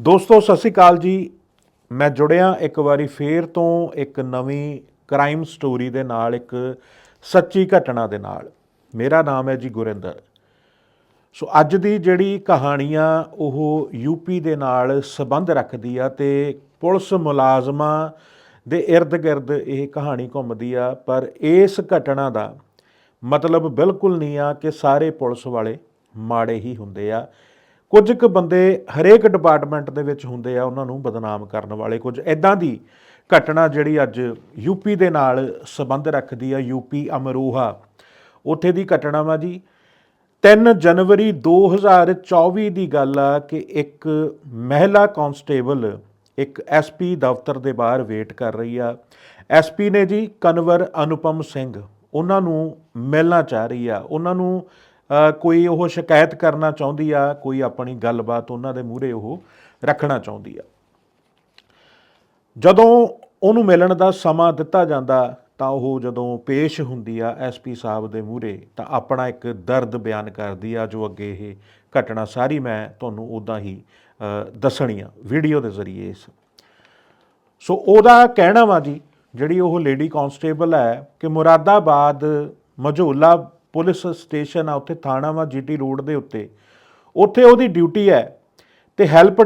ਦੋਸਤੋ, ਸਤਿ ਸ਼੍ਰੀ ਅਕਾਲ ਜੀ। ਮੈਂ ਜੁੜਿਆ ਇੱਕ ਵਾਰੀ ਫੇਰ ਤੋਂ ਇੱਕ ਨਵੀਂ ਕ੍ਰਾਈਮ ਸਟੋਰੀ ਦੇ ਨਾਲ, ਇੱਕ ਸੱਚੀ ਘਟਨਾ ਦੇ ਨਾਲ। ਮੇਰਾ ਨਾਮ ਹੈ ਜੀ ਗੁਰਿੰਦਰ। ਸੋ ਅੱਜ ਦੀ ਜਿਹੜੀ ਕਹਾਣੀ ਆ, ਉਹ ਯੂਪੀ ਦੇ ਨਾਲ ਸੰਬੰਧ ਰੱਖਦੀ ਆ ਤੇ ਪੁਲਿਸ ਮੁਲਾਜ਼ਮਾਂ ਦੇ ਇਰਦ-ਗਿਰਦ ਇਹ ਕਹਾਣੀ ਘੁੰਮਦੀ ਆ, ਪਰ ਇਸ ਘਟਨਾ ਦਾ ਮਤਲਬ ਬਿਲਕੁਲ ਨਹੀਂ ਆ ਕਿ ਸਾਰੇ ਪੁਲਿਸ ਵਾਲੇ ਮਾੜੇ ਹੀ ਹੁੰਦੇ ਆ। ਕੁਝ ਕੁ ਬੰਦੇ ਹਰੇਕ ਡਿਪਾਰਟਮੈਂਟ ਦੇ ਵਿੱਚ ਹੁੰਦੇ ਆ, ਉਹਨਾਂ ਨੂੰ ਬਦਨਾਮ ਕਰਨ ਵਾਲੇ ਕੁਝ। ਐਦਾਂ ਦੀ ਘਟਨਾ ਜਿਹੜੀ ਅੱਜ ਯੂਪੀ ਦੇ ਨਾਲ ਸੰਬੰਧ ਰੱਖਦੀ ਆ ਯੂਪੀ ਅਮਰੋਹਾ। ਉੱਥੇ ਦੀ ਘਟਨਾ ਵਾ ਜੀ। 3 ਜਨਵਰੀ 2024 ਦੀ ਗੱਲ ਆ ਕਿ ਇੱਕ ਮਹਿਲਾ ਕਾਂਸਟੇਬਲ, ਇੱਕ ਐਸਪੀ ਦਫ਼ਤਰ ਦੇ ਬਾਹਰ ਵੇਟ ਕਰ ਰਹੀ ਆ। ਐਸਪੀ ਨੇ ਜੀ ਕਨਵਰ ਅਨੁਪਮ ਸਿੰਘ, ਉਹਨਾਂ ਨੂੰ ਮਿਲਣਾ ਚਾਹ ਰਹੀ ਆ। ਉਹਨਾਂ ਨੂੰ ਕੋਈ ਉਹ ਸ਼ਿਕਾਇਤ ਕਰਨਾ ਚਾਹੁੰਦੀ ਆ, ਕੋਈ ਆਪਣੀ ਗੱਲਬਾਤ ਉਹਨਾਂ ਦੇ ਮੂਹਰੇ ਉਹ ਰੱਖਣਾ ਚਾਹੁੰਦੀ ਆ। ਜਦੋਂ ਉਹਨੂੰ ਮਿਲਣ ਦਾ ਸਮਾਂ ਦਿੱਤਾ ਜਾਂਦਾ, ਤਾਂ ਉਹ ਜਦੋਂ ਪੇਸ਼ ਹੁੰਦੀ ਆ ਐਸਪੀ ਸਾਹਿਬ ਦੇ ਮੂਹਰੇ, ਤਾਂ ਆਪਣਾ ਇੱਕ ਦਰਦ ਬਿਆਨ ਕਰਦੀ ਆ, ਜੋ ਅੱਗੇ ਇਹ ਘਟਨਾ ਸਾਰੀ ਮੈਂ ਤੁਹਾਨੂੰ ਉਦਾਂ ਹੀ ਦੱਸਣੀ ਆ, ਵੀਡੀਓ ਦੇ ਜ਼ਰੀਏ ਇਸ। ਸੋ ਉਹਦਾ ਕਹਿਣਾ ਵਾ ਜੀ, ਜਿਹੜੀ ਉਹ ਲੇਡੀ ਕਾਂਸਟੇਬਲ ਹੈ, ਕਿ ਮੁਰਾਦਾਬਾਦ ਮਝੋਲਾ ਪੁਲਿਸ ਸਟੇਸ਼ਨ ਆ, ਉੱਥੇ ਥਾਣਾ ਵਾ, ਜੀਟੀ ਰੋਡ ਦੇ ਉੱਤੇ। ਉੱਥੇ ਉਹਦੀ ਡਿਊਟੀ ਹੈ ਤੇ ਹੈਲਪ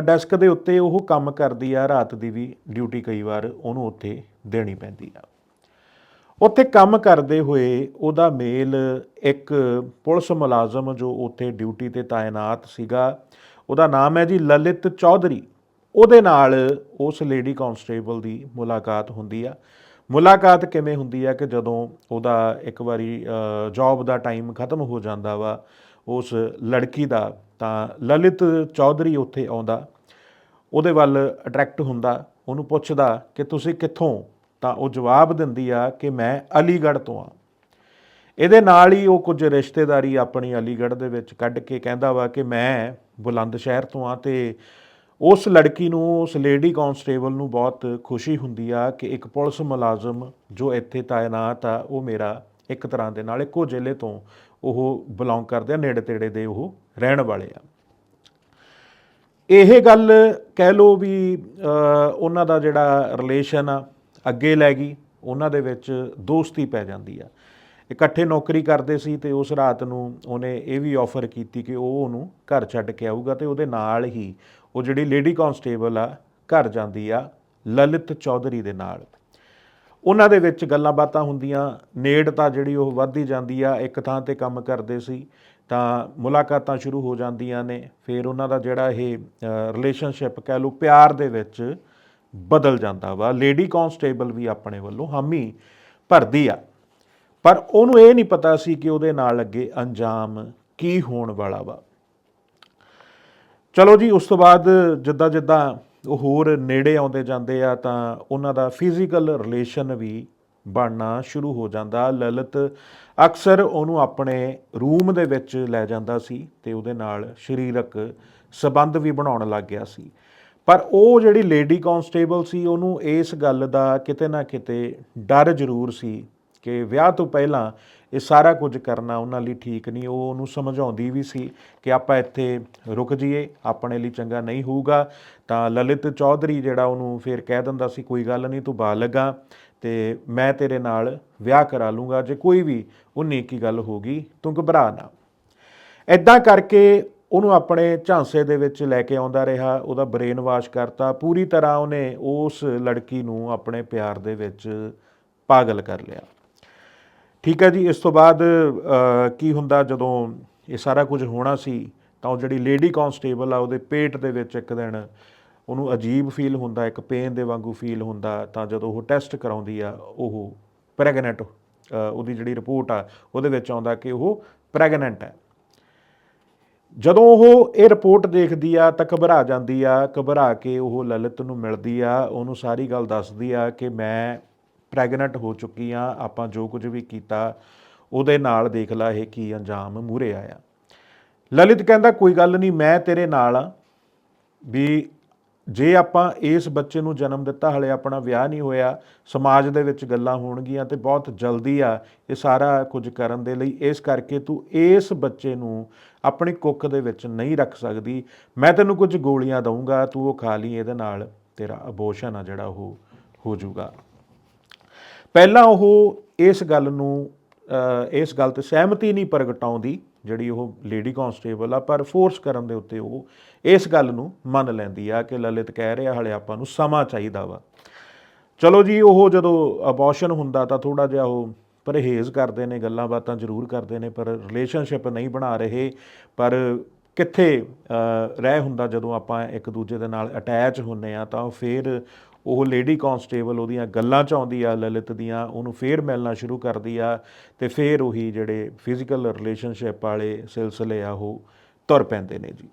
ਡੈਸਕ ਦੇ ਉੱਤੇ ਉਹ ਕੰਮ ਕਰਦੀ ਆ, ਰਾਤ ਦੀ ਵੀ ਡਿਊਟੀ ਕਈ ਵਾਰ ਉਹਨੂੰ ਉੱਥੇ ਦੇਣੀ ਪੈਂਦੀ ਆ। ਉੱਥੇ ਕੰਮ ਕਰਦੇ ਹੋਏ ਉਹਦਾ ਮੇਲ ਇੱਕ ਪੁਲਿਸ ਮੁਲਾਜ਼ਮ ਜੋ ਉੱਥੇ ਡਿਊਟੀ ਤੇ ਤਾਇਨਾਤ ਸੀਗਾ, ਉਹਦਾ ਨਾਮ ਹੈ ਜੀ ਲਲਿਤ ਚੌਧਰੀ। ਉਹਦੇ ਨਾਲ ਉਸ ਲੇਡੀ ਕਾਂਸਟੇਬਲ ਦੀ ਮੁਲਾਕਾਤ ਹੁੰਦੀ ਆ। ਮੁਲਾਕਾਤ ਕਿਵੇਂ ਹੁੰਦੀ ਆ ਕਿ ਜਦੋਂ ਉਹਦਾ ਇੱਕ ਵਾਰੀ ਜੌਬ ਦਾ ਟਾਈਮ ਖਤਮ ਹੋ ਜਾਂਦਾ ਵਾ, ਉਸ ਲੜਕੀ ਦਾ, ਤਾਂ ਲਲਿਤ ਚੌਧਰੀ ਉੱਥੇ ਆਉਂਦਾ। ਉਹਦੇ ਵੱਲ ਅਟਰੈਕਟ ਹੁੰਦਾ, ਉਹਨੂੰ ਪੁੱਛਦਾ ਕਿ ਤੁਸੀਂ ਕਿੱਥੋਂ? ਤਾਂ ਉਹ ਜਵਾਬ ਦਿੰਦੀ ਆ ਕਿ ਮੈਂ ਅਲੀਗੜ੍ਹ ਤੋਂ ਆ ਇਹਦੇ ਨਾਲ ਹੀ ਉਹ ਕੁਝ ਰਿਸ਼ਤੇਦਾਰੀ ਆਪਣੀ ਅਲੀਗੜ੍ਹ ਦੇ ਵਿੱਚ ਕੱਢ ਕੇ ਕਹਿੰਦਾ ਵਾ ਕਿ ਮੈਂ ਬੁਲੰਦ ਸ਼ਹਿਰ ਤੋਂ ਆ ਤੇ ਉਸ ਲੜਕੀ ਨੂੰ, ਉਸ ਲੇਡੀ ਕਾਂਸਟੇਬਲ ਨੂੰ ਬਹੁਤ ਖੁਸ਼ੀ ਹੁੰਦੀ ਆ ਕਿ ਇੱਕ ਪੁਲਿਸ ਮੁਲਾਜ਼ਮ ਜੋ ਇੱਥੇ ਤਾਇਨਾਤ ਆ, ਉਹ ਮੇਰਾ ਇੱਕ ਤਰ੍ਹਾਂ ਦੇ ਨਾਲ ਇੱਕੋ ਜ਼ਿਲ੍ਹੇ ਤੋਂ ਉਹ ਬਿਲੋਂਗ ਕਰਦੇ ਆ ਨੇੜੇ ਤੇੜੇ ਦੇ ਉਹ ਰਹਿਣ ਵਾਲੇ ਆ। ਇਹ ਗੱਲ ਕਹਿ ਲੋ ਵੀ ਉਹਨਾਂ ਦਾ ਜਿਹੜਾ ਰਿਲੇਸ਼ਨ ਆ, ਅੱਗੇ ਲੈ ਗਈ, ਉਹਨਾਂ ਦੇ ਵਿੱਚ ਦੋਸਤੀ ਪੈ ਜਾਂਦੀ ਆ। ਇਕੱਠੇ ਨੌਕਰੀ ਕਰਦੇ ਸੀ ਤੇ ਉਸ ਰਾਤ ਨੂੰ ਉਹਨੇ ਇਹ ਵੀ ਆਫਰ ਕੀਤੀ ਕਿ ਉਹ ਉਹਨੂੰ ਘਰ ਛੱਡ ਕੇ ਆਊਗਾ ਤੇ ਉਹਦੇ ਨਾਲ ਹੀ ਉਹ ਜਿਹੜੀ ਲੇਡੀ ਕਾਂਸਟੇਬਲ ਆ, ਘਰ ਜਾਂਦੀ ਆ, ਲਲਿਤ ਚੌਧਰੀ ਦੇ ਨਾਲ। ਉਹਨਾਂ ਦੇ ਵਿੱਚ ਗੱਲਾਂ ਬਾਤਾਂ ਹੁੰਦੀਆਂ ਨੇੜਤਾ ਜਿਹੜੀ ਉਹ ਵੱਧਦੀ ਜਾਂਦੀ ਆ, ਇੱਕ ਥਾਂ ਤੇ ਕੰਮ ਕਰਦੇ ਸੀ, ਤਾਂ ਮੁਲਾਕਾਤਾਂ ਸ਼ੁਰੂ ਹੋ ਜਾਂਦੀਆਂ ਨੇ, ਫਿਰ ਉਹਨਾਂ ਦਾ ਜਿਹੜਾ ਇਹ ਰਿਲੇਸ਼ਨਸ਼ਿਪ ਕਹਿ ਲਓ, ਪਿਆਰ ਦੇ ਵਿੱਚ ਬਦਲ ਜਾਂਦਾ ਵਾ। ਲੇਡੀ ਕਾਂਸਟੇਬਲ ਵੀ ਆਪਣੇ ਵੱਲੋਂ ਹਾਮੀ ਭਰਦੀ ਆ। ਪਰ ਉਹਨੂੰ ਇਹ ਨਹੀਂ ਪਤਾ ਸੀ ਕਿ ਉਹਦੇ ਨਾਲ ਅੱਗੇ ਅੰਜਾਮ ਕੀ ਹੋਣ ਵਾਲਾ ਵਾ। ਚਲੋ ਜੀ, ਉਸ ਤੋਂ ਬਾਅਦ ਜਿੱਦਾਂ ਜਿੱਦਾਂ ਉਹ ਹੋਰ ਨੇੜੇ ਆਉਂਦੇ ਜਾਂਦੇ ਆ, ਤਾਂ ਉਹਨਾਂ ਦਾ ਫਿਜ਼ੀਕਲ ਰਿਲੇਸ਼ਨ ਵੀ ਬਣਨਾ ਸ਼ੁਰੂ ਹੋ ਜਾਂਦਾ। ਲਲਿਤ ਅਕਸਰ ਉਹਨੂੰ ਆਪਣੇ ਰੂਮ ਦੇ ਵਿੱਚ ਲੈ ਜਾਂਦਾ ਸੀ ਤੇ ਉਹਦੇ ਨਾਲ ਸਰੀਰਕ ਸਬੰਧ ਵੀ ਬਣਾਉਣ ਲੱਗ ਗਿਆ ਸੀ। ਪਰ ਉਹ ਜਿਹੜੀ ਲੇਡੀ ਕਾਂਸਟੇਬਲ ਸੀ, ਉਹਨੂੰ ਇਸ ਗੱਲ ਦਾ ਕਿਤੇ ਨਾ ਕਿਤੇ ਡਰ ਜ਼ਰੂਰ ਸੀ ਕਿ ਵਿਆਹ ਤੋਂ ਪਹਿਲਾਂ ਇਹ ਸਾਰਾ ਕੁਝ ਕਰਨਾ ਉਹਨਾਂ ਲਈ ਠੀਕ ਨਹੀਂ, ਉਹ ਉਹਨੂੰ ਸਮਝਾਉਂਦੀ ਵੀ ਸੀ ਕਿ ਆਪਾਂ ਇੱਥੇ ਰੁਕ ਜਾਈਏ, ਆਪਣੇ ਲਈ ਚੰਗਾ ਨਹੀਂ ਹੋਊਗਾ। ਤਾਂ ਲਲਿਤ ਚੌਧਰੀ ਜਿਹੜਾ ਉਹਨੂੰ ਫਿਰ ਕਹਿ ਦਿੰਦਾ ਸੀ, ਕੋਈ ਗੱਲ ਨਹੀਂ, ਤੂੰ ਬਾਲਗ ਆ ਤੇ ਮੈਂ ਤੇਰੇ ਨਾਲ ਵਿਆਹ ਕਰਾ ਲੂੰਗਾ, ਜੇ ਕੋਈ ਵੀ ਉਨੀ ਕੀ ਗੱਲ ਹੋਗੀ ਤੂੰ ਘਬਰਾ ਨਾ। ਐਦਾਂ ਕਰਕੇ ਉਹਨੂੰ ਆਪਣੇ ਝਾਂਸੇ ਦੇ ਵਿੱਚ ਲੈ ਕੇ ਆਉਂਦਾ ਰਿਹਾ, ਉਹਦਾ ਬ੍ਰੇਨ ਵਾਸ਼ ਕਰਤਾ, ਪੂਰੀ ਤਰ੍ਹਾਂ ਉਹਨੇ ਉਸ ਲੜਕੀ ਨੂੰ ਆਪਣੇ ਪਿਆਰ ਦੇ ਵਿੱਚ ਪਾਗਲ ਕਰ ਲਿਆ। ਠੀਕ ਹੈ ਜੀ, ਇਸ ਤੋਂ ਬਾਅਦ ਕੀ ਹੁੰਦਾ ਜਦੋਂ ਇਹ ਸਾਰਾ ਕੁਝ ਹੋਣਾ ਸੀ, ਤਾਂ ਉਹ ਜਿਹੜੀ ਲੇਡੀ ਕਾਂਸਟੇਬਲ ਆ, ਉਹਦੇ ਪੇਟ ਦੇ ਵਿੱਚ ਇੱਕ ਦਿਨ ਉਹਨੂੰ ਅਜੀਬ ਫੀਲ ਹੁੰਦਾ, ਇੱਕ ਪੇਨ ਦੇ ਵਾਂਗੂ ਫੀਲ ਹੁੰਦਾ, ਤਾਂ ਜਦੋਂ ਉਹ ਟੈਸਟ ਕਰਾਉਂਦੀ ਆ, ਉਹ ਪ੍ਰੈਗਨੈਂਟ ਉਹਦੀ ਜਿਹੜੀ ਰਿਪੋਰਟ ਆ, ਉਹਦੇ ਵਿੱਚ ਆਉਂਦਾ ਕਿ ਉਹ ਪ੍ਰੈਗਨੈਂਟ ਹੈ। ਜਦੋਂ ਉਹ ਇਹ ਰਿਪੋਰਟ ਦੇਖਦੀ ਆ, ਤਾਂ ਘਬਰਾ ਜਾਂਦੀ ਆ, ਘਬਰਾ ਕੇ ਉਹ ਲਲਿਤ ਨੂੰ ਮਿਲਦੀ ਆ, ਉਹਨੂੰ ਸਾਰੀ ਗੱਲ ਦੱਸਦੀ ਆ ਕਿ ਮੈਂ ਪ੍ਰੈਗਨੈਂਟ ਹੋ ਚੁੱਕੀ ਆ ਆਪਾਂ ਜੋ ਕੁਝ ਵੀ ਕੀਤਾ, ਉਹਦੇ ਨਾਲ ਦੇਖ ਲਾ ਇਹ ਕੀ ਅੰਜਾਮ ਮੂਰੇ ਆਇਆ। ਲਲਿਤ ਕਹਿੰਦਾ, ਕੋਈ ਗੱਲ ਨਹੀਂ, ਮੈਂ ਤੇਰੇ ਨਾਲ ਆ। ਵੀ ਜੇ ਆਪਾਂ ਇਸ ਬੱਚੇ ਨੂੰ ਜਨਮ ਦਿੱਤਾ, ਹਲੇ ਆਪਣਾ ਵਿਆਹ ਨਹੀਂ ਹੋਇਆ, ਸਮਾਜ ਦੇ ਵਿੱਚ ਗੱਲਾਂ ਹੋਣਗੀਆਂ ਤੇ ਬਹੁਤ ਜਲਦੀ ਆ, ਇਹ ਸਾਰਾ ਕੁਝ ਕਰਨ ਦੇ ਲਈ, ਇਸ ਕਰਕੇ ਤੂੰ ਇਸ ਬੱਚੇ ਨੂੰ ਆਪਣੀ ਕੁੱਖ ਦੇ ਵਿੱਚ ਨਹੀਂ ਰੱਖ ਸਕਦੀ। ਮੈਂ ਤੈਨੂੰ ਕੁਝ ਗੋਲੀਆਂ ਦਊਂਗਾ, ਤੂੰ ਉਹ ਖਾ ਲਈ, ਇਹਦੇ ਨਾਲ ਤੇਰਾ ਅਬੋਸ਼ਨ ਆ ਜਿਹੜਾ ਉਹ ਹੋ ਜਾਊਗਾ। ਪਹਿਲਾਂ ਉਹ ਇਸ ਗੱਲ ਨੂੰ ਇਸ ਗੱਲ ਤੇ ਸਹਿਮਤੀ ਨਹੀਂ ਪ੍ਰਗਟਾਉਂਦੀ, ਜਿਹੜੀ ਉਹ ਲੇਡੀ ਕਾਂਸਟੇਬਲ ਆ, ਪਰ ਫੋਰਸ ਕਰਨ ਦੇ ਉੱਤੇ ਉਹ ਇਸ ਗੱਲ ਨੂੰ ਮੰਨ ਲੈਂਦੀ ਆ ਕਿ ਲਲਿਤ ਕਹਿ ਰਿਹਾ, ਹਲੇ ਆਪਾਂ ਨੂੰ ਸਮਾਂ ਚਾਹੀਦਾ ਵਾ। ਚਲੋ ਜੀ, ਉਹ ਜਦੋਂ ਅਬੋਰਸ਼ਨ ਹੁੰਦਾ ਤਾਂ ਥੋੜਾ ਜਿਹਾ ਉਹ ਪਰਹੇਜ਼ ਕਰਦੇ ਨੇ, ਗੱਲਾਂ ਬਾਤਾਂ ਜ਼ਰੂਰ ਕਰਦੇ ਨੇ, ਪਰ ਰਿਲੇਸ਼ਨਸ਼ਿਪ ਨਹੀਂ ਬਣਾ ਰਹੇ, ਪਰ ਕਿੱਥੇ ਰਹਿ ਹੁੰਦਾ ਜਦੋਂ ਆਪਾਂ ਇੱਕ ਦੂਜੇ ਦੇ ਨਾਲ ਅਟੈਚ ਹੁੰਨੇ ਆ, ਤਾਂ ਫਿਰ ਉਹ ਲੇਡੀ ਕਾਂਸਟੇਬਲ ਉਹਦੀਆਂ ਗੱਲਾਂ ਚ ਆਉਂਦੀ ਆ, ਲਲਿਤ ਦੀਆਂ, ਉਹਨੂੰ ਫੇਰ ਮਿਲਣਾ ਸ਼ੁਰੂ ਕਰਦੀ ਆ ਤੇ ਫੇਰ ਉਹੀ ਜਿਹੜੇ ਫਿਜ਼ੀਕਲ ਰਿਲੇਸ਼ਨਸ਼ਿਪ ਵਾਲੇ ਸਿਲਸਿਲੇ ਆ, ਉਹ ਤੁਰ ਪੈਂਦੇ ਨੇ ਜੀ।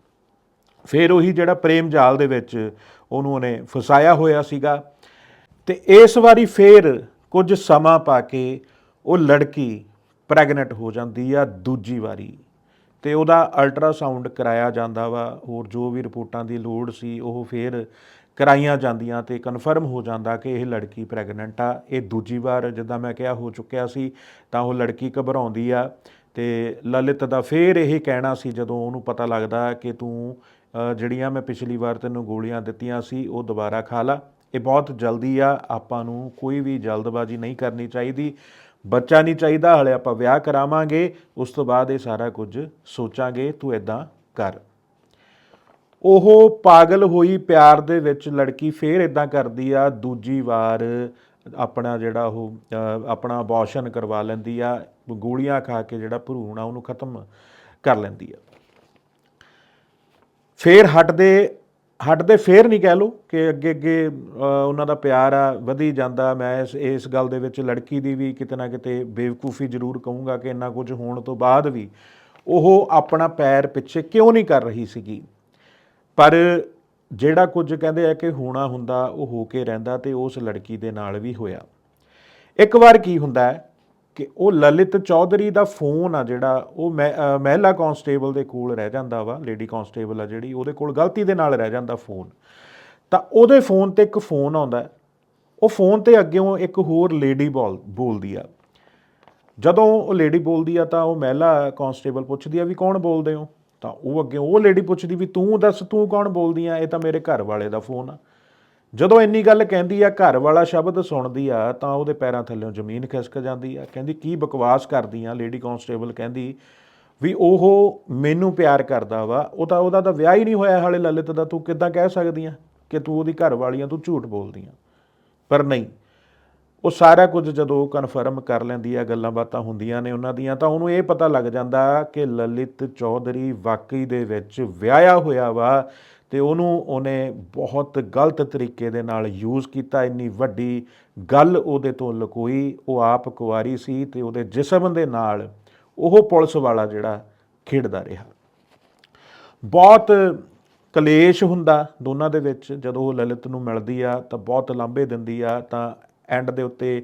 ਫਿਰ ਉਹੀ ਜਿਹੜਾ ਪ੍ਰੇਮ ਜਾਲ ਦੇ ਵਿੱਚ ਉਹਨੂੰ ਉਹਨੇ ਫਸਾਇਆ ਹੋਇਆ ਸੀਗਾ ਤੇ ਇਸ ਵਾਰੀ ਫੇਰ ਕੁਝ ਸਮਾਂ ਪਾ ਕੇ ਉਹ ਲੜਕੀ ਪ੍ਰੈਗਨੈਂਟ ਹੋ ਜਾਂਦੀ ਆ ਦੂਜੀ ਵਾਰੀ ਤੇ ਉਹਦਾ ਅਲਟਰਾਸਾਊਂਡ ਕਰਾਇਆ ਜਾਂਦਾ ਵਾ, ਹੋਰ ਜੋ ਵੀ ਰਿਪੋਰਟਾਂ ਦੀ ਲੋੜ ਸੀ, ਉਹ ਫੇਰ ਕਰਾਈਆਂ ਜਾਂਦੀਆਂ ਤੇ ਕਨਫਰਮ ਹੋ ਜਾਂਦਾ ਕਿ ਇਹ ਲੜਕੀ ਪ੍ਰੈਗਨੈਂਟ ਆ। ਇਹ ਦੂਜੀ ਵਾਰ ਜਿੱਦਾਂ ਮੈਂ ਕਿਹਾ ਹੋ ਚੁੱਕਿਆ ਸੀ, ਤਾਂ ਉਹ ਲੜਕੀ ਘਬਰਾਉਂਦੀ ਆ ਤੇ ਲਲਿਤ ਦਾ ਫੇਰ ਇਹ ਕਹਿਣਾ ਸੀ, ਜਦੋਂ ਉਹਨੂੰ ਪਤਾ ਲੱਗਦਾ ਕਿ ਤੂੰ ਜਿਹੜੀਆਂ ਮੈਂ ਪਿਛਲੀ ਵਾਰ ਤੈਨੂੰ ਗੋਲੀਆਂ ਦਿੱਤੀਆਂ ਸੀ, ਉਹ ਦੁਬਾਰਾ ਖਾ ਲਾ। ਇਹ ਬਹੁਤ ਜਲਦੀ ਆ, ਆਪਾਂ ਨੂੰ ਕੋਈ ਵੀ ਜਲਦਬਾਜ਼ੀ ਨਹੀਂ ਕਰਨੀ ਚਾਹੀਦੀ। ਬੱਚਾ ਨਹੀਂ ਚਾਹੀਦਾ, ਹਲੇ ਆਪਾਂ ਵਿਆਹ ਕਰਾਵਾਂਗੇ, ਉਸ ਤੋਂ ਬਾਅਦ ਇਹ ਸਾਰਾ ਕੁਝ ਸੋਚਾਂਗੇ, ਤੂੰ ਇਦਾਂ ਕਰ। ਉਹ ਪਾਗਲ ਹੋਈ ਪਿਆਰ ਦੇ ਵਿੱਚ ਲੜਕੀ ਫੇਰ ਇਦਾਂ ਕਰਦੀ ਆ, ਦੂਜੀ ਵਾਰ ਆਪਣਾ ਜਿਹੜਾ ਉਹ ਆਪਣਾ ਅਬੋਰਸ਼ਨ ਕਰਵਾ ਲੈਂਦੀ ਆ, ਗੋਲੀਆਂ ਖਾ ਕੇ ਜਿਹੜਾ ਭਰੂਣ ਆ, ਉਹਨੂੰ ਖਤਮ ਕਰ ਲੈਂਦੀ ਆ। ਫੇਰ ਹਟਦੇ ਹਟਦੇ ਫੇਰ ਨਹੀਂ ਕਹਿ ਲੋ ਕਿ ਅੱਗੇ ਅੱਗੇ ਉਹਨਾਂ ਦਾ ਪਿਆਰ ਆ, ਵਧੀ ਜਾਂਦਾ। ਮੈਂ ਇਸ ਇਸ ਗੱਲ ਦੇ ਵਿੱਚ ਲੜਕੀ ਦੀ ਵੀ ਕਿਤੇ ਨਾ ਕਿਤੇ ਬੇਵਕੂਫੀ ਜ਼ਰੂਰ ਕਹੂੰਗਾ ਕਿ ਇੰਨਾ ਕੁਝ ਹੋਣ ਤੋਂ ਬਾਅਦ ਵੀ ਉਹ ਆਪਣਾ ਪੈਰ ਪਿੱਛੇ ਕਿਉਂ ਨਹੀਂ ਕਰ ਰਹੀ ਸੀਗੀ। ਪਰ ਜਿਹੜਾ ਕੁਝ ਕਹਿੰਦੇ ਆ ਕਿ ਹੋਣਾ ਹੁੰਦਾ, ਉਹ ਹੋ ਕੇ ਰਹਿੰਦਾ ਤੇ ਉਸ ਲੜਕੀ ਦੇ ਨਾਲ ਵੀ ਹੋਇਆ। ਇੱਕ ਵਾਰ ਕੀ ਹੁੰਦਾ ਹੈ ਕਿ ਉਹ ਲਲਿਤ ਚੌਧਰੀ ਦਾ ਫੋਨ ਆ ਜਿਹੜਾ, ਉਹ ਮਹਿ- ਮਹਿਲਾ ਕਾਂਸਟੇਬਲ ਦੇ ਕੋਲ ਰਹਿ ਜਾਂਦਾ ਵਾ, ਲੇਡੀ ਕਾਂਸਟੇਬਲ ਆ ਜਿਹੜੀ, ਉਹਦੇ ਕੋਲ ਗਲਤੀ ਦੇ ਨਾਲ ਰਹਿ ਜਾਂਦਾ ਫੋਨ। ਤਾਂ ਉਹਦੇ ਫੋਨ ਤੇ ਇੱਕ ਫੋਨ ਆਉਂਦਾ ਉਹ ਫੋਨ ਤੇ ਅੱਗੇੋਂ ਇੱਕ ਹੋਰ ਲੇਡੀ ਬੋਲ, ਬੋਲਦੀ ਆ। ਜਦੋਂ ਉਹ ਲੇਡੀ ਬੋਲਦੀ ਆ ਤਾਂ ਉਹ ਮਹਿਲਾ ਕਾਂਸਟੇਬਲ ਪੁੱਛਦੀ ਆ ਵੀ ਕੌਣ ਬੋਲਦੇ ਹੋ? ਤਾਂ ਉਹ ਅੱਗੇ ਉਹ ਲੇਡੀ ਪੁੱਛਦੀ ਵੀ ਤੂੰ ਦੱਸ, ਤੂੰ ਕੌਣ ਬੋਲਦੀ ਆ? ਇਹ ਤਾਂ ਮੇਰੇ ਘਰ ਵਾਲੇ ਦਾ ਫੋਨ ਆ। ਜਦੋਂ ਇੰਨੀ ਗੱਲ ਕਹਿੰਦੀ ਆ, ਘਰ ਵਾਲਾ ਸ਼ਬਦ ਸੁਣਦੀ ਆ, ਤਾਂ ਉਹਦੇ ਪੈਰਾਂ ਥੱਲੇੋਂ ਜ਼ਮੀਨ ਖਿਸਕ ਜਾਂਦੀ ਆ। ਕਹਿੰਦੀ, ਕੀ ਬਕਵਾਸ ਕਰਦੀ ਆ? ਲੇਡੀ ਕਾਂਸਟੇਬਲ ਕਹਿੰਦੀ ਵੀ ਉਹ ਮੈਨੂੰ ਪਿਆਰ ਕਰਦਾ ਵਾ। ਉਹ ਤਾਂ ਉਹਦਾ ਤਾਂ ਵਿਆਹ ਹੀ ਨਹੀਂ ਹੋਇਆ ਹਾਲੇ ਲਲਿਤ ਦਾ। ਤੂੰ ਕਿੱਦਾਂ ਕਹਿ ਸਕਦੀ ਆ ਕਿ ਤੂੰ ਉਹਦੀ ਘਰ ਵਾਲੀਆਂ ਤੂੰ ਝੂਠ ਬੋਲਦੀ ਆ? ਪਰ ਨਹੀਂ। ਉਹ ਸਾਰਾ ਕੁਝ ਜਦੋਂ ਕਨਫਰਮ ਕਰ ਲੈਂਦੀ ਆ, ਗੱਲਾਂ ਬਾਤਾਂ ਹੁੰਦੀਆਂ ਨੇ ਉਹਨਾਂ ਦੀਆਂ, ਤਾਂ ਉਹਨੂੰ ਇਹ ਪਤਾ ਲੱਗ ਜਾਂਦਾ ਕਿ ਲਲਿਤ ਚੌਧਰੀ ਵਾਕਈ ਦੇ ਵਿੱਚ ਵਿਆਹਿਆ ਹੋਇਆ ਵਾ ਤੇ ਉਹਨੂੰ ਉਹਨੇ ਬਹੁਤ ਗਲਤ ਤਰੀਕੇ ਦੇ ਨਾਲ ਯੂਜ਼ ਕੀਤਾ, ਇੰਨੀ ਵੱਡੀ ਗੱਲ ਉਹਦੇ ਤੋਂ ਲੁਕੋਈ, ਉਹ ਆਪ ਕੁਆਰੀ ਸੀ ਤੇ ਉਹਦੇ ਜਿਸਮ ਦੇ ਨਾਲ ਉਹ ਪੁਲਿਸ ਵਾਲਾ ਜਿਹੜਾ ਖੇਡਦਾ ਰਿਹਾ। ਬਹੁਤ ਕਲੇਸ਼ ਹੁੰਦਾ ਦੋਨਾਂ ਦੇ ਵਿੱਚ, ਜਦੋਂ ਉਹ ਲਲਿਤ ਨੂੰ ਮਿਲਦੀ ਆ ਤਾਂ ਬਹੁਤ ਲਾਂਭੇ ਦਿੰਦੀ ਆ, ਤਾਂ ਐਂਡ ਦੇ ਉੱਤੇ।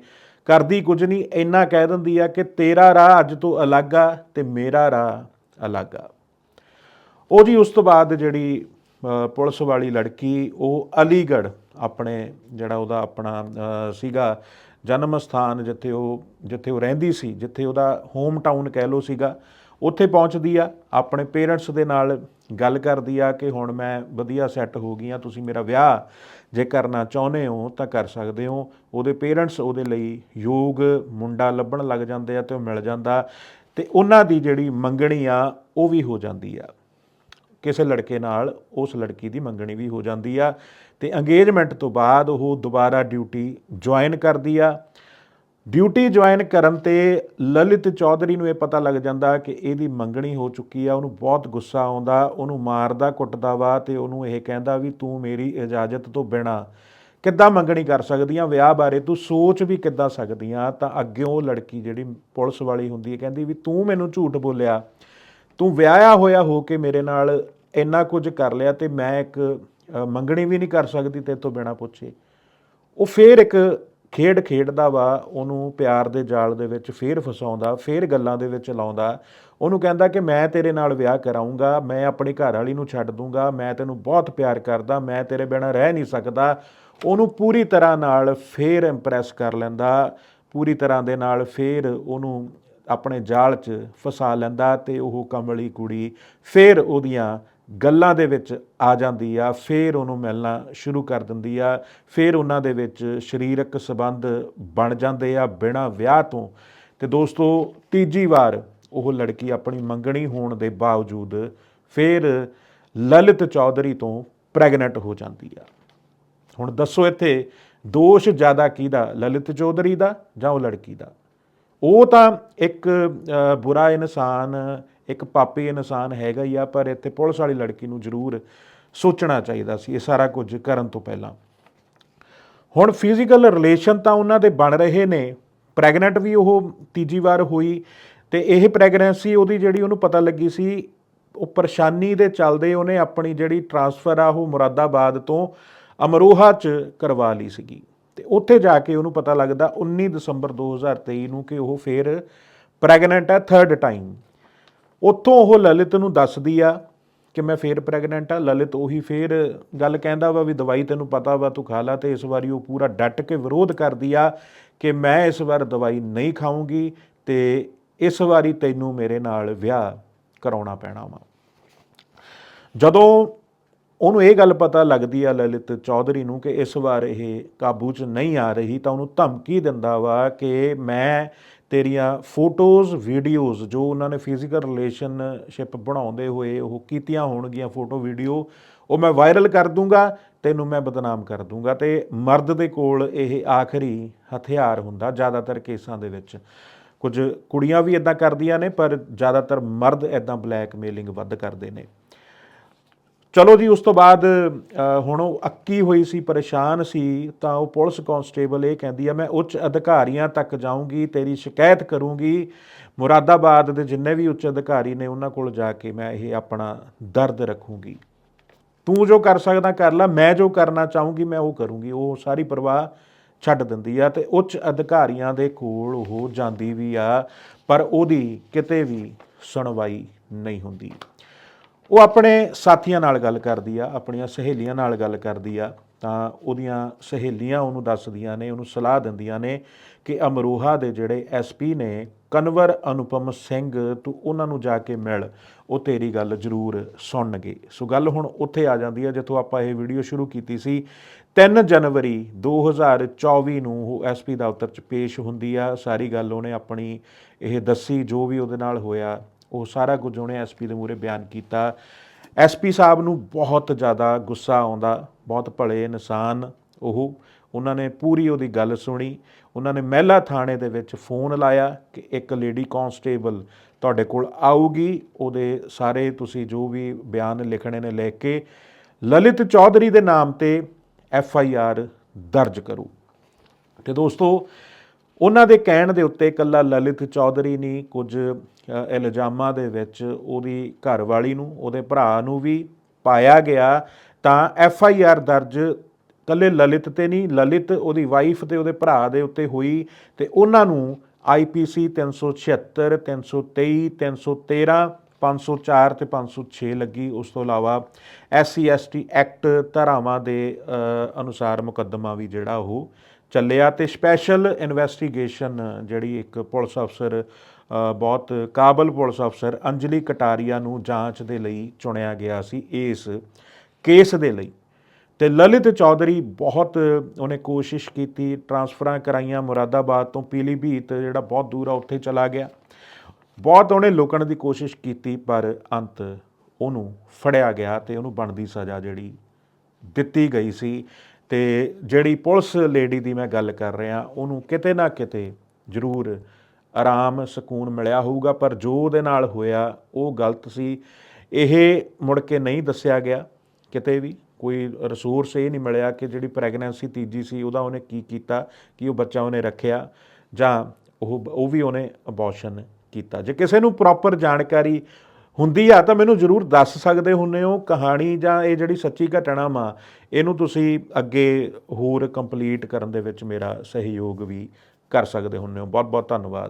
ਕਰਦੀ ਕੁਝ ਨਹੀਂ, ਇੰਨਾ ਕਹਿ ਦਿੰਦੀ ਆ ਕਿ ਤੇਰਾ ਰਾਹ ਅੱਜ ਤੋਂ ਅਲੱਗ ਆ ਤੇ ਮੇਰਾ ਰਾਹ ਅਲੱਗ ਆ। ਉਹ ਜੀ ਉਸ ਤੋਂ ਬਾਅਦ ਜਿਹੜੀ ਪੁਲਿਸ ਵਾਲੀ ਲੜਕੀ, ਉਹ ਅਲੀਗੜ੍ਹ ਆਪਣੇ ਜਿਹੜਾ ਉਹਦਾ ਆਪਣਾ ਸੀਗਾ ਜਨਮ ਸਥਾਨ ਜਿੱਥੇ ਉਹ ਜਿੱਥੇ ਉਹ ਰਹਿੰਦੀ ਸੀ, ਜਿੱਥੇ ਉਹਦਾ ਹੋਮ ਟਾਊਨ ਕਹਿ ਲੋ ਸੀਗਾ। ਉੱਥੇ ਪਹੁੰਚਦੀ ਆ, ਆਪਣੇ ਪੇਰੈਂਟਸ ਦੇ ਨਾਲ ਗੱਲ ਕਰਦੀ ਆ ਕਿ ਹੁਣ ਮੈਂ ਵਧੀਆ ਸੈੱਟ ਹੋ ਗਈ ਆ, ਤੁਸੀਂ ਮੇਰਾ ਵਿਆਹ ਜੇ ਕਰਨਾ ਚਾਹੁੰਦੇ ਹੋ ਤਾਂ ਕਰ ਸਕਦੇ ਹੋ। ਉਹਦੇ ਪੇਰੈਂਟਸ ਉਹਦੇ ਲਈ ਯੋਗ ਮੁੰਡਾ ਲੱਭਣ ਲੱਗ ਜਾਂਦੇ ਆ ਤੇ ਉਹ ਮਿਲ ਜਾਂਦਾ ਤੇ ਉਹਨਾਂ ਦੀ ਜਿਹੜੀ ਮੰਗਣੀ ਆ, ਉਹ ਵੀ ਹੋ ਜਾਂਦੀ ਆ। ਕਿਸੇ ਲੜਕੇ ਨਾਲ ਉਸ ਲੜਕੀ ਦੀ ਮੰਗਣੀ ਵੀ ਹੋ ਜਾਂਦੀ ਆ ਤੇ ਅੰਗੇਜਮੈਂਟ ਤੋਂ ਬਾਅਦ ਉਹ ਦੁਬਾਰਾ ਡਿਊਟੀ ਜੁਆਇਨ ਕਰਦੀ ਆ। ਡਿਊਟੀ ਜੁਆਇਨ ਕਰਨ ਤੇ ਲਲਿਤ ਚੌਧਰੀ ਨੂੰ ਇਹ ਪਤਾ ਲੱਗ ਜਾਂਦਾ ਕਿ ਇਹਦੀ ਮੰਗਣੀ ਹੋ ਚੁੱਕੀ ਆ, ਉਹਨੂੰ ਬਹੁਤ ਗੁੱਸਾ ਆਉਂਦਾ, ਉਹਨੂੰ ਮਾਰਦਾ, ਕੁੱਟਦਾ ਵਾ ਤੇ ਉਹਨੂੰ ਇਹ ਕਹਿੰਦਾ ਵੀ ਤੂੰ ਮੇਰੀ ਇਜਾਜ਼ਤ ਤੋਂ ਬਿਨਾ ਕਿੱਦਾਂ ਮੰਗਣੀ ਕਰ ਸਕਦੀ ਆ ਵਿਆਹ ਬਾਰੇ ਤੂੰ ਸੋਚ ਵੀ ਕਿੱਦਾਂ ਸਕਦੀ ਆ ਤਾਂ ਅੱਗੇ ਉਹ ਲੜਕੀ ਜਿਹੜੀ ਪੁਲਿਸ ਵਾਲੀ ਹੁੰਦੀ ਹੈ, ਕਹਿੰਦੀ ਵੀ ਤੂੰ ਮੈਨੂੰ ਝੂਠ ਬੋਲਿਆ, ਤੂੰ ਵਿਆਹਿਆ ਹੋਇਆ ਹੋ ਕੇ ਮੇਰੇ ਨਾਲ ਇੰਨਾ ਕੁਝ ਕਰ ਲਿਆ ਤੇ ਮੈਂ ਇੱਕ ਮੰਗਣੀ ਵੀ ਨਹੀਂ ਕਰ ਸਕਦੀ ਤੇ ਤੋਂ ਬਿਨਾ ਪੁੱਛੇ। ਉਹ ਫੇਰ ਇੱਕ ਖੇਡ ਖੇਡਦਾ ਵਾ, ਉਹਨੂੰ ਪਿਆਰ ਦੇ ਜਾਲ ਦੇ ਵਿੱਚ ਫੇਰ ਫਸਾਉਂਦਾ, ਫੇਰ ਗੱਲਾਂ ਦੇ ਵਿੱਚ ਲਾਉਂਦਾ। ਉਹਨੂੰ ਕਹਿੰਦਾ ਕਿ ਮੈਂ ਤੇਰੇ ਨਾਲ ਵਿਆਹ ਕਰਾਉਂਗਾ ਮੈਂ ਆਪਣੀ ਘਰ ਵਾਲੀ ਨੂੰ ਛੱਡ ਦੂੰਗਾ, ਮੈਂ ਤੈਨੂੰ ਬਹੁਤ ਪਿਆਰ ਕਰਦਾ, ਮੈਂ ਤੇਰੇ ਬਿਨਾਂ ਰਹਿ ਨਹੀਂ ਸਕਦਾ। ਉਹਨੂੰ ਪੂਰੀ ਤਰ੍ਹਾਂ ਨਾਲ ਫੇਰ ਇੰਪ੍ਰੈਸ ਕਰ ਲੈਂਦਾ, ਪੂਰੀ ਤਰ੍ਹਾਂ ਦੇ ਨਾਲ ਫੇਰ ਉਹਨੂੰ ਆਪਣੇ ਜਾਲ 'ਚ ਫਸਾ ਲੈਂਦਾ ਤੇ ਉਹ ਕਮਲੀ ਕੁੜੀ ਫੇਰ ਉਹਦੀਆਂ ਗੱਲਾਂ ਦੇ ਵਿੱਚ ਆ ਜਾਂਦੀ ਆ, ਫੇਰ ਉਹਨੂੰ ਮਿਲਣਾ ਸ਼ੁਰੂ ਕਰ ਦਿੰਦੀ ਆ, ਫੇਰ ਉਹਨਾਂ ਦੇ ਵਿੱਚ ਸਰੀਰਕ ਸਬੰਧ ਬਣ ਜਾਂਦੇ ਆ ਬਿਨਾਂ ਵਿਆਹ ਤੋਂ। ਤੇ ਦੋਸਤੋ, ਤੀਜੀ ਵਾਰ ਉਹ ਲੜਕੀ ਆਪਣੀ ਮੰਗਣੀ ਹੋਣ ਦੇ ਬਾਵਜੂਦ ਫੇਰ ਲਲਿਤ ਚੌਧਰੀ ਤੋਂ ਪ੍ਰੈਗਨੈਂਟ ਹੋ ਜਾਂਦੀ ਆ। ਹੁਣ ਦੱਸੋ ਇੱਥੇ, ਦੋਸ਼ ਜ਼ਿਆਦਾ ਕਿਹਦਾ, ਲਲਿਤ ਚੌਧਰੀ ਦਾ ਜਾਂ ਉਹ ਲੜਕੀ ਦਾ? ਉਹ ਤਾਂ ਇੱਕ ਬੁਰਾ ਇਨਸਾਨ ਇੱਕ ਪਾਪੀ ਇਨਸਾਨ ਹੈਗਾ ਹੀ ਆ, ਪਰ ਇੱਥੇ ਪੁਲਿਸ ਵਾਲੀ ਲੜਕੀ ਨੂੰ ਜ਼ਰੂਰ ਸੋਚਣਾ ਚਾਹੀਦਾ ਸੀ, ਇਹ ਸਾਰਾ ਕੁਝ ਕਰਨ ਤੋਂ ਪਹਿਲਾਂ। ਹੁਣ ਫਿਜ਼ੀਕਲ ਰਿਲੇਸ਼ਨ ਤਾਂ ਉਹਨਾਂ ਦੇ ਬਣ ਰਹੇ ਨੇ ਪ੍ਰੈਗਨੈਂਟ ਵੀ ਉਹ ਤੀਜੀ ਵਾਰ ਹੋਈ ਤੇ ਇਹ ਪ੍ਰੈਗਨੈਂਸੀ ਉਹਦੀ ਜਿਹੜੀ ਉਹਨੂੰ ਪਤਾ ਲੱਗੀ ਸੀ, ਉਹ ਪਰੇਸ਼ਾਨੀ ਦੇ ਚੱਲਦੇ ਉਹਨੇ ਆਪਣੀ ਜਿਹੜੀ ਟਰਾਂਸਫਰ ਆ, ਉਹ ਮੁਰਾਦਾਬਾਦ ਤੋਂ ਅਮਰੋਹਾ 'ਚ ਕਰਵਾ ਲਈ ਸੀਗੀ। ਤੇ ਉੱਥੇ ਜਾ ਕੇ ਉਹਨੂੰ ਪਤਾ ਲੱਗਦਾ 19 ਦਸੰਬਰ 2023 ਨੂੰ ਕਿ ਉਹ ਫੇਰ ਪ੍ਰੈਗਨੈਂਟ ਹੈ ਥਰਡ ਟਾਈਮ ਉੱਥੋਂ ਉਹ ਲਲਿਤ ਨੂੰ ਦੱਸਦੀ ਆ ਕਿ ਮੈਂ ਫੇਰ ਪ੍ਰੈਗਨੈਂਟ ਆ, ਲਲਿਤ ਉਹੀ ਫੇਰ ਗੱਲ ਕਹਿੰਦਾ ਵਾ ਵੀ ਦਵਾਈ ਤੈਨੂੰ ਪਤਾ ਵਾ, ਤੂੰ ਖਾ ਲਾ ਤੇ ਇਸ ਵਾਰੀ ਉਹ ਪੂਰਾ ਡਟ ਕੇ ਵਿਰੋਧ ਕਰਦੀ ਆ ਕਿ ਮੈਂ ਇਸ ਵਾਰ ਦਵਾਈ ਨਹੀਂ ਖਾਊਂਗੀ ਤੇ ਇਸ ਵਾਰੀ ਤੈਨੂੰ ਮੇਰੇ ਨਾਲ ਵਿਆਹ ਕਰਾਉਣਾ ਪੈਣਾ ਵਾ। ਜਦੋਂ ਉਹਨੂੰ ਇਹ ਗੱਲ ਪਤਾ ਲੱਗਦੀ ਆ ਲਲਿਤ ਚੌਧਰੀ ਨੂੰ ਕਿ ਇਸ ਵਾਰ ਇਹ ਕਾਬੂ 'ਚ ਨਹੀਂ ਆ ਰਹੀ ਤਾਂ ਉਹਨੂੰ ਧਮਕੀ ਦਿੰਦਾ ਵਾ ਕਿ ਮੈਂ ਤੇਰੀਆਂ ਫੋਟੋਜ਼, ਵੀਡੀਓਜ਼ ਜੋ ਉਹਨਾਂ ਨੇ ਫਿਜ਼ੀਕਲ ਰਿਲੇਸ਼ਨਸ਼ਿਪ ਬਣਾਉਂਦੇ ਹੋਏ ਉਹ ਕੀਤੀਆਂ ਹੋਣਗੀਆਂ ਫੋਟੋ, ਵੀਡੀਓ, ਉਹ ਮੈਂ ਵਾਇਰਲ ਕਰ ਦੂੰਗਾ, ਤੈਨੂੰ ਮੈਂ ਬਦਨਾਮ ਕਰ ਦੂੰਗਾ ਤੇ ਮਰਦ ਦੇ ਕੋਲ ਇਹ ਆਖਰੀ ਹਥਿਆਰ ਹੁੰਦਾ ਜ਼ਿਆਦਾਤਰ ਕੇਸਾਂ ਦੇ ਵਿੱਚ। ਕੁਝ ਕੁੜੀਆਂ ਵੀ ਇਦਾਂ ਕਰਦੀਆਂ ਨੇ, ਪਰ ਜ਼ਿਆਦਾਤਰ ਮਰਦ ਇਦਾਂ ਬਲੈਕਮੇਲਿੰਗ ਵੱਧ ਕਰਦੇ ਨੇ। ਚਲੋ ਜੀ, ਉਸ ਤੋਂ ਬਾਅਦ ਹੁਣ ਉਹ ਅੱਕੀ ਹੋਈ ਸੀ, ਪਰੇਸ਼ਾਨ ਸੀ, ਤਾਂ ਉਹ ਪੁਲਿਸ ਕਾਂਸਟੇਬਲ ਇਹ ਕਹਿੰਦੀ ਆ, ਮੈਂ ਉੱਚ ਅਧਿਕਾਰੀਆਂ ਤੱਕ ਜਾਊਂਗੀ, ਤੇਰੀ ਸ਼ਿਕਾਇਤ ਕਰੂੰਗੀ। ਮੁਰਾਦਾਬਾਦ ਦੇ ਜਿੰਨੇ ਵੀ ਉੱਚ ਅਧਿਕਾਰੀ ਨੇ, ਉਹਨਾਂ ਕੋਲ ਜਾ ਕੇ ਮੈਂ ਇਹ ਆਪਣਾ ਦਰਦ ਰੱਖੂੰਗੀ। ਤੂੰ ਜੋ ਕਰ ਸਕਦਾ ਕਰ ਲੈ, ਮੈਂ ਜੋ ਕਰਨਾ ਚਾਹੂੰਗੀ, ਮੈਂ ਉਹ ਕਰੂੰਗੀ। ਉਹ ਸਾਰੀ ਪਰਵਾਹ ਛੱਡ ਦਿੰਦੀ ਆ ਤੇ ਉੱਚ ਅਧਿਕਾਰੀਆਂ ਦੇ ਕੋਲ ਉਹ ਜਾਂਦੀ ਵੀ ਆ, ਪਰ ਉਹਦੀ ਕਿਤੇ ਵੀ ਸੁਣਵਾਈ ਨਹੀਂ ਹੁੰਦੀ। ਉਹ ਆਪਣੇ ਸਾਥੀਆਂ ਨਾਲ ਗੱਲ ਕਰਦੀ ਆ, ਆਪਣੀਆਂ ਸਹੇਲੀਆਂ ਨਾਲ ਗੱਲ ਕਰਦੀ ਆ, ਤਾਂ ਉਹਦੀਆਂ ਸਹੇਲੀਆਂ ਉਹਨੂੰ ਦੱਸਦੀਆਂ ਨੇ, ਉਹਨੂੰ ਸਲਾਹ ਦਿੰਦੀਆਂ ਨੇ ਕਿ ਅਮਰੋਹਾ ਦੇ ਜਿਹੜੇ ਐਸਪੀ ਨੇ, ਕਨਵਰ ਅਨੁਪਮ ਸਿੰਘ, ਤੂੰ ਉਹਨਾਂ ਨੂੰ ਜਾ ਕੇ ਮਿਲ, ਉਹ ਤੇਰੀ ਗੱਲ ਜ਼ਰੂਰ ਸੁਣਨਗੇ। ਸੋ ਗੱਲ ਹੁਣ ਉੱਥੇ ਆ ਜਾਂਦੀ ਹੈ ਜਿੱਥੋਂ ਆਪਾਂ ਇਹ ਵੀਡੀਓ ਸ਼ੁਰੂ ਕੀਤੀ ਸੀ। 3 ਜਨਵਰੀ 2024 ਨੂੰ ਉਹ ਐਸਪੀ ਦਫ਼ਤਰ 'ਚ ਪੇਸ਼ ਹੁੰਦੀ ਆ। ਸਾਰੀ ਗੱਲ ਉਹਨੇ ਆਪਣੀ ਇਹ ਦੱਸੀ, ਜੋ ਵੀ ਉਹਦੇ ਨਾਲ ਹੋਇਆ ਉਹ ਸਾਰਾ ਕੁਝ ਉਹਨੇ ਐਸਪੀ ਦੇ ਮੂਹਰੇ ਬਿਆਨ ਕੀਤਾ। ਐਸਪੀ ਸਾਹਿਬ ਨੂੰ ਬਹੁਤ ਜ਼ਿਆਦਾ ਗੁੱਸਾ ਆਉਂਦਾ, ਬਹੁਤ ਭਲੇ ਇਨਸਾਨ ਉਹ। ਉਹਨਾਂ ਨੇ ਪੂਰੀ ਉਹਦੀ ਗੱਲ ਸੁਣੀ। ਉਹਨਾਂ ਨੇ ਮਹਿਲਾ ਥਾਣੇ ਦੇ ਵਿੱਚ ਫੋਨ ਲਾਇਆ ਕਿ ਇੱਕ ਲੇਡੀ ਕਾਂਸਟੇਬਲ ਤੁਹਾਡੇ ਕੋਲ ਆਊਗੀ। ਉਹਦੇ ਸਾਰੇ ਤੁਸੀਂ ਜੋ ਵੀ ਬਿਆਨ ਲਿਖਣੇ ਨੇ ਲੈ ਕੇ ਲਲਿਤ ਚੌਧਰੀ ਦੇ ਨਾਮ ਤੇ ਐਫ ਆਈ ਆਰ ਦਰਜ ਕਰੋ। ਤੇ ਦੋਸਤੋ ਉਹਨਾਂ ਦੇ ਕਹਿਣ ਦੇ ਉੱਤੇ ਇਕੱਲਾ ਲਲਿਤ ਚੌਧਰੀ ਨਹੀਂ, ਕੁਝ ਇਲਜ਼ਾਮਾਂ ਦੇ ਵਿੱਚ ਉਹਦੀ ਘਰਵਾਲੀ ਨੂੰ, ਉਹਦੇ ਭਰਾ ਨੂੰ ਵੀ ਪਾਇਆ ਗਿਆ। ਤਾਂ ਐਫ ਆਈ ਆਰ ਦਰਜ ਕੱਲੇ ਲਲਿਤ ਤੇ ਨਹੀਂ, ਲਲਿਤ ਉਹਦੀ ਵਾਈਫ ਤੇ ਉਹਦੇ ਭਰਾ ਦੇ ਉੱਤੇ ਹੋਈ ਤੇ ਉਹਨਾਂ ਨੂੰ ਆਈਪੀਸੀ 376 323 313 504 ਤੇ 506 ਲੱਗੀ। ਉਸ ਤੋਂ ਇਲਾਵਾ ਐਸਸੀ ਐਸਟੀ ਐਕਟ ਧਾਰਾਵਾਂ ਦੇ ਅਨੁਸਾਰ ਮੁਕੱਦਮਾ ਵੀ ਜਿਹੜਾ ਉਹ ਚੱਲਿਆ ਤੇ ਸਪੈਸ਼ਲ ਇਨਵੈਸਟੀਗੇਸ਼ਨ ਜਿਹੜੀ ਇੱਕ ਪੁਲਿਸ ਅਫਸਰ ਬਹੁਤ ਕਾਬਲ ਪੁਲਿਸ ਅਫਸਰ ਅੰਜਲੀ ਕਟਾਰੀਆ ਨੂੰ ਜਾਂਚ ਦੇ ਲਈ ਚੁਣਿਆ ਗਿਆ ਸੀ ਇਸ ਕੇਸ ਦੇ ਲਈ। ਤੇ ਲਲਿਤ ਚੌਧਰੀ ਬਹੁਤ ਉਹਨੇ ਕੋਸ਼ਿਸ਼ ਕੀਤੀ ਟਰਾਂਸਫਰਾਂ ਕਰਾਈਆਂ ਮੁਰਾਦਾਬਾਦ ਤੋਂ ਪੀਲੀਭੀਤ ਜਿਹੜਾ ਬਹੁਤ ਦੂਰ ਆ ਉੱਥੇ ਚਲਾ ਗਿਆ। ਬਹੁਤ ਉਹਨੇ ਲੁਕਣ ਦੀ ਕੋਸ਼ਿਸ਼ ਕੀਤੀ, ਪਰ ਅੰਤ ਉਹਨੂੰ ਫੜਿਆ ਗਿਆ ਤੇ ਉਹਨੂੰ ਬਣਦੀ ਸਜ਼ਾ ਜਿਹੜੀ ਦਿੱਤੀ ਗਈ ਸੀ। ਤੇ ਜਿਹੜੀ ਪੁਲਿਸ ਲੇਡੀ ਦੀ ਮੈਂ ਗੱਲ ਕਰ ਰਿਹਾ, ਉਹਨੂੰ ਕਿਤੇ ਨਾ ਕਿਤੇ ਜ਼ਰੂਰ ਆਰਾਮ, ਸਕੂਨ ਮਿਲਿਆ ਹੋਊਗਾ, ਪਰ ਜੋ ਉਹਦੇ ਨਾਲ ਹੋਇਆ, ਉਹ ਗਲਤ ਸੀ। ਇਹ ਮੁੜ ਕੇ ਨਹੀਂ ਦੱਸਿਆ ਗਿਆ ਕਿਤੇ ਵੀ। ਕੋਈ ਰਿਸੋਰਸ ਇਹ ਨਹੀਂ ਮਿਲਿਆ ਕਿ ਜਿਹੜੀ ਪ੍ਰੈਗਨੈਂਸੀ ਤੀਜੀ ਸੀ, ਉਹਦਾ ਉਹਨੇ ਕੀ ਕੀਤਾ, ਕਿ ਉਹ ਬੱਚਾ ਉਹਨੇ ਰੱਖਿਆ, ਜਾਂ ਉਹ ਉਹ ਵੀ ਉਹਨੇ ਅਬੋਰਸ਼ਨ ਕੀਤਾ। ਜੇ ਕਿਸੇ ਨੂੰ ਪ੍ਰੋਪਰ ਜਾਣਕਾਰੀ ਹੁੰਦੀ ਆ, ਤਾਂ ਮੈਨੂੰ ਜਰੂਰ ਦੱਸ ਸਕਦੇ ਹੁੰਨੇ ਹੋ ਕਹਾਣੀ ਜਾਂ ਇਹ ਜਿਹੜੀ ਸੱਚੀ ਘਟਨਾ ਵਾ, ਇਹਨੂੰ ਤੁਸੀਂ ਅੱਗੇ ਹੋਰ ਕੰਪਲੀਟ ਕਰਨ ਦੇ ਵਿੱਚ ਮੇਰਾ ਸਹਿਯੋਗ ਵੀ ਕਰ ਸਕਦੇ ਹੁੰਨੇ ਹੋ। ਬਹੁਤ ਬਹੁਤ ਧੰਨਵਾਦ।